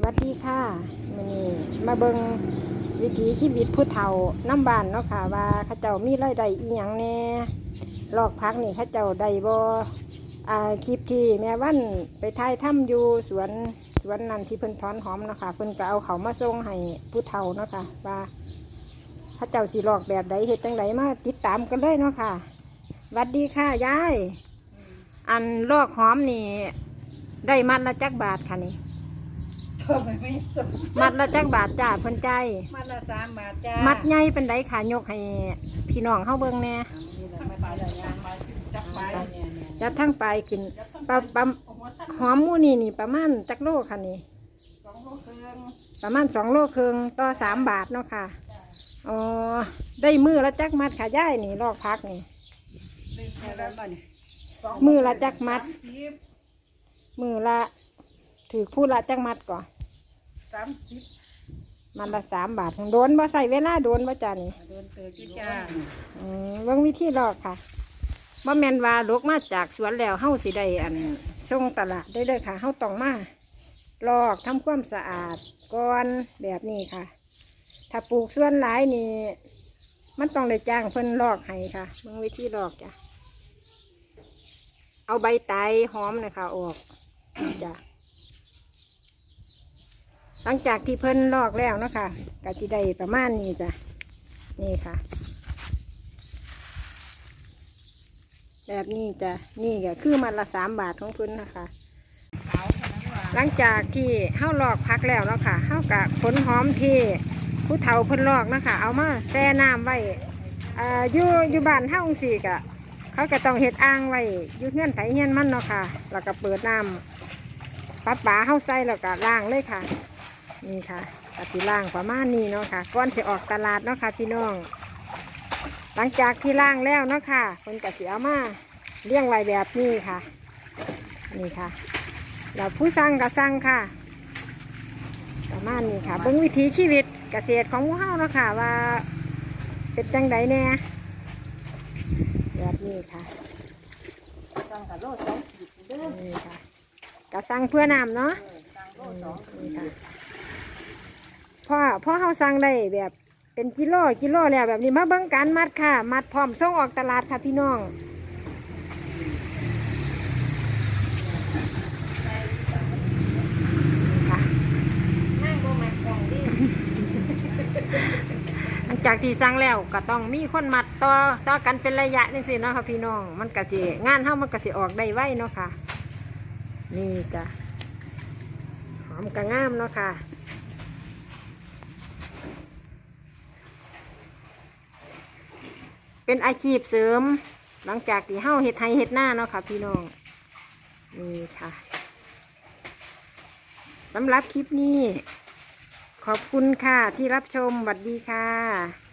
สวัสดีค่ะมือนี้มาเบิงวิถีชีวิตผู้เฒ่าน้ำบานเนาะค่ะ ว่าเขาเจ้ามีรายได้อีหยังแน่ลอกพักนี่เขาเจ้าได้บ่อ่าคลิปที่แม่วันไปถ่ายถ้ำอยู่สวนสวนนั่นที่เพิ่นถอนหอมเนาะค่ะเพิ่นก็เอาเขามาส่งให้ผู้เฒ่าเนาะค่ะว่าเขาเจ้าสิลอกแบบใดเฮ็ดจังไดมาติดตามกันเลยเนาะค่ะสวัสดีค่ะยายอันลอกหอมนี่ได้มัดละจักบาทค่ะนี่ ก็ไม่ไม่สมมัดละจักบาทจ้าเพิ่นใจายมัดละสามบาทจ้ามัดใหญ่เป็นไดขายกให้พี่น้องเฮาเบิ่งแหน่นี่แหละไม่ไปเลยนะจับไปเนี่ยเนี่ยจับทั้งปลายขึ้นปลาปลาหอมหมูนี่นี่ประมาณจักโลค่ะนี่ สองโลครึ่งประมาณสองโลครึ่งต่อสามบาทเนาะค่ะ อ๋อ ได้มือละจักมัดค่ะย่ายนี่ลอกพักนี่หนึ่งเท่านั้นบ่เนี่ยมือละจักมัด สามสิบมือละถือคู่ละจักมัดก่อน สามสิบมันละสามบาทโดนบ่ใส่เวลาโดนบ่จ้านี่โดนเตือนจ้าอืมเบิ่งวิธีลอกค่ะบ่แม่นว่าลกมาจากสวนแล้วเฮาสิได้อันส่งตลาดได้เลยค่ะเฮาต้องมาลอกทำความสะอาดก่อนแบบนี้ค่ะ ถ้าปลูกสวนหลายนี่มันต้องได้จ้างเพิ่นลอกให้ค่ะเบิ่งวิธีลอกจ้ะเอาใบไตรหอมนะคะออกจ้ะ หลังจากที่เพิ่นลอกแล้วนะคะก็สิได้ประมาณนี้จ้ะนี่ค่ะ แบบนี้จ้ะนี่ก็คือมันละสามบาทของเพิ่นนะคะหลังจากที่เฮาลอกพักแล้วเนาะค่ะเฮากะขนหอมที่ผู้เฒ่าเพิ่นลอกนะคะเอามาแช่น้ำไว้อ่าอยู่อยู่บ้านเฮาจั่งซี่กะเขาก็ต้องเฮ็ดอ่างไว้อยู่เฮือนไผเฮือนมันเนาะค่ะ แล้วก็เปิดน้ำปัดปลาเฮาใส่แล้วก็ล้างเลยค่ะ นี่ค่ะปฏิล้างประมาณนี้เนาะค่ะก่อนสิออกตลาดเนาะค่ะพี่น้อง หลังจากที่ล้างแล้วเนาะค่ะคนก็สิเอามาเลี้ยงไว้แบบนี้ค่ะ นี่ค่ะแล้วผู้สั่งก็สั่งค่ะ ประมาณนี้ค่ะเบิ่งวิถีชีวิตเกษตรของหมู่เฮาเนาะค่ะว่าเป็นจังไดแน่แบบนี้ค่ะสั่งกับโลสองขีดเด้อนี่ค่ะก็สั่งเพื่อน้ำเนาะสั่งโลสองนี่ค่ะ พ่อพ่อเฮาสั่งได้แบบเป็นกิโลกิโลแล้วแบบนี้มาเบิ่งการมัดค่ะ มัดพร้อมส่งออกตลาดค่ะพี่น้องค่ะนั่งบ่มาส่งดิหลังจากที่สั่งแล้วก็ต้องมีคนมัดต่อต่อกันเป็นระยะนี่สิเนาะค่ะพี่น้อง มันก็สิงานเฮามันก็สิออกได้ไวเนาะค่ะ นี่จ้ะหอมกระงามเนาะค่ะ เป็นอาชีพเสริม หลังจากที่เฮาเห็ดไฮเห็ดหน้าเนาะค่ะ พี่น้องนี่ค่ะสำหรับคลิปนี้ ขอบคุณค่ะที่รับชมสวัสดีค่ะ